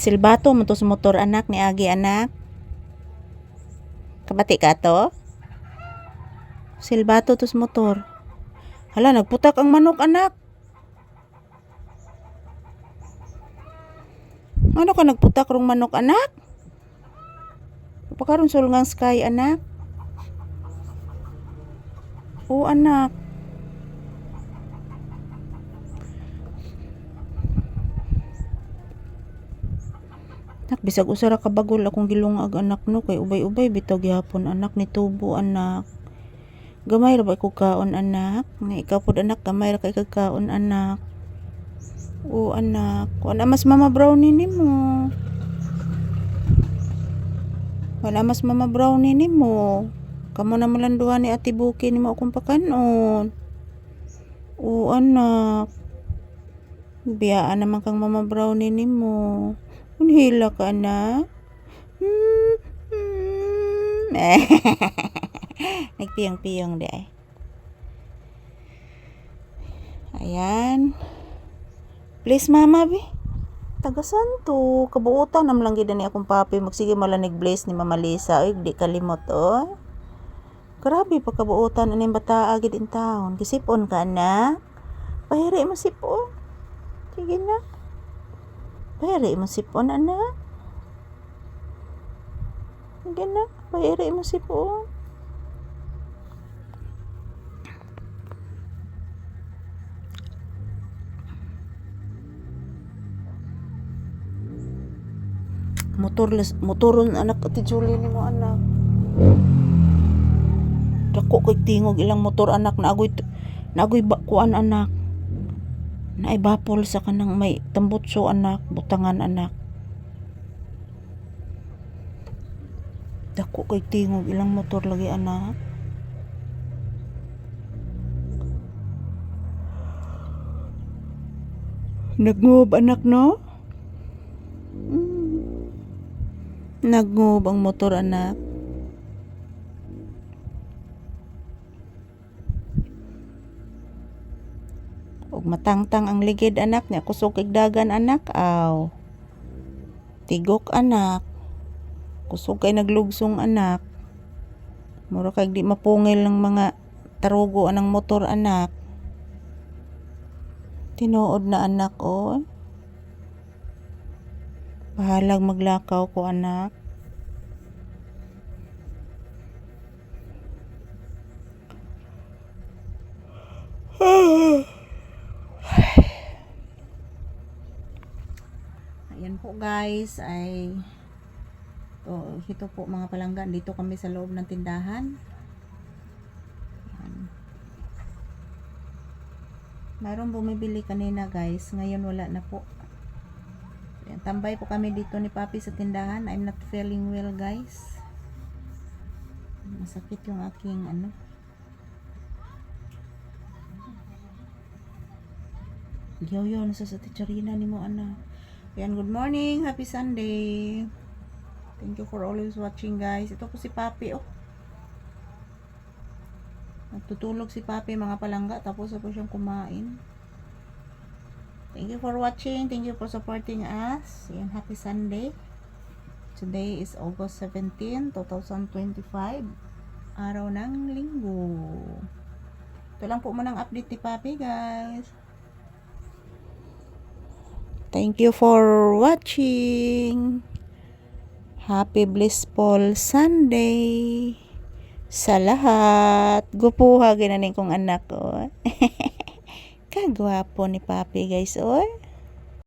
Silbato mo motor anak ni Agi anak. Kabati ka to? Silbato to sa motor. Hala, nagputak ang manok anak. Ano ka nagputak rong manok anak? Pakaron sulngang sky anak. Oo anak. Nak bisag usara ka bagol akong gilungag anak no kay ubay-ubay bitaw gihapon anak ni tubo anak. Gamay ra ba ko kaon anak? Nga ikaw pod anak gamay ra kay kagkaon anak. Oo anak, wala mas mama brownie nimo. Wala mas mama brownie nimo. Kamo na malanduhan ni Ate Buki nimo akong pakanon. Oo anak. Biyaan naman kang mama brownie nimo. Unhila ka na. Hmm. hmm. Nagpiyang-piyang di ay. Ayan. Please mama be. Tagasan to. Kabuutan nam lang gid ni akong papi. Magsige malanig bless ni Mama Lisa. Ay, di kalimot oh. Grabe pa kabuutan aning bata agid in town. Kisipon ka na. Pahiri mo sipon. Sige na. Pahiri mo sipon anak. Sige na. Pahiri mo sipon. Motorless, motoron anak ati Julie ni mo anak. Dako kay tingog ilang motor anak na agoy na agoy ba, kuan anak. Naibapol sa kanang may tambutso anak, butangan anak. Dako kay tingog ilang motor lagi anak. Nagngob anak no? Mm. Nagngob ang motor anak. Ug matangtang ang ligid anak niya kusog kay dagan anak aw. Tigok anak. Kusog kay naglugsong anak. Mura kay di mapungil ng mga tarugo anang motor anak. Tinuod na anak o bahalag maglakaw ko anak Ayan po guys ay to, ito po mga palanggan dito kami sa loob ng tindahan. Ayan. Mayroong bumibili kanina guys, ngayon wala na po. Ayan, tambay po kami dito ni Papi sa tindahan. I'm not feeling well guys. Masakit yung aking ano. Yaw yaw, nasa sa titsarina ni mo anak. Ayan, good morning. Happy Sunday. Thank you for always watching, guys. Ito po si Papi, oh. Natutulog si Papi, mga palangga. Tapos po siyang kumain. Thank you for watching. Thank you for supporting us. Ayan, happy Sunday. Today is August 17, 2025. Araw ng linggo. Ito lang po munang update ni Papi, guys. Thank you for watching. Happy blissful Sunday sa lahat. Gupuha ginanin kong anak ko. Kagwapo ni Papi guys, oy.